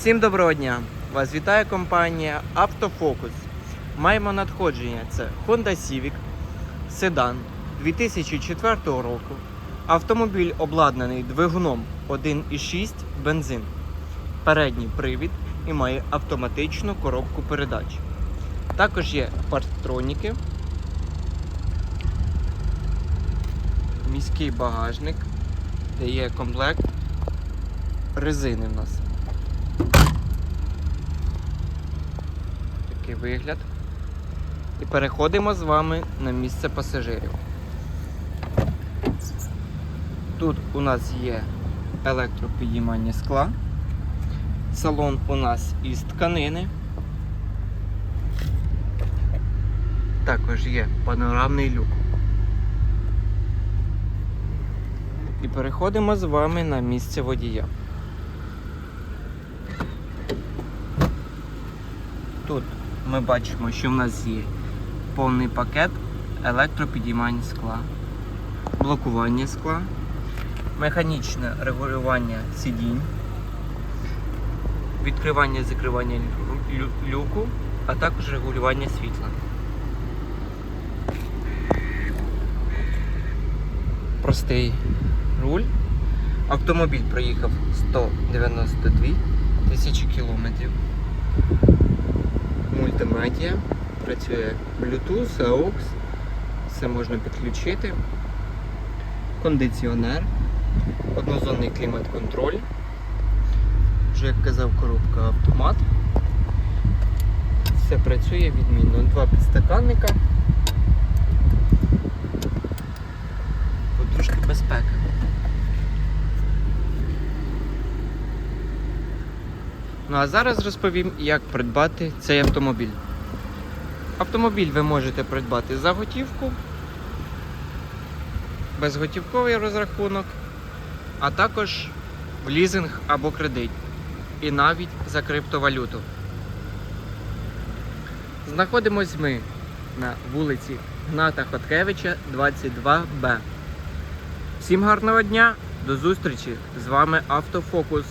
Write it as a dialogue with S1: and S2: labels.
S1: Всім доброго дня! Вас вітає компанія Автофокус. Маємо надходження. Це Honda Civic, седан 2004 року. Автомобіль обладнаний двигуном 1,6 бензин, передній привід і має автоматичну коробку передач. Також є парктроніки, міський багажник, де є комплект резини в нас. Такий вигляд. І переходимо з вами на місце пасажирів. Тут у нас є електропідіймання скла. Салон у нас із тканини. Також є панорамний люк. І переходимо з вами на місце водія. Тут ми бачимо, що в нас є повний пакет електропідіймань скла, блокування скла, механічне регулювання сидінь, відкривання і закривання лю- лю- люку, а також регулювання світла. Простий руль. Автомобіль проїхав 192 тисячі кілометрів мультимедіа, працює Bluetooth, AUX, все можна підключити. Кондиціонер, однозонний клімат-контроль. Вже як казав, коробка автомат. Все працює відмінно. Два підстаканника. Подушки безпеки. Ну а зараз розповім, як придбати цей автомобіль. Автомобіль ви можете придбати за готівку, безготівковий розрахунок, а також в лізинг або кредит. І навіть за криптовалюту. Знаходимось ми на вулиці Гната Хоткевича, 22Б. Всім гарного дня, до зустрічі! З вами Автофокус.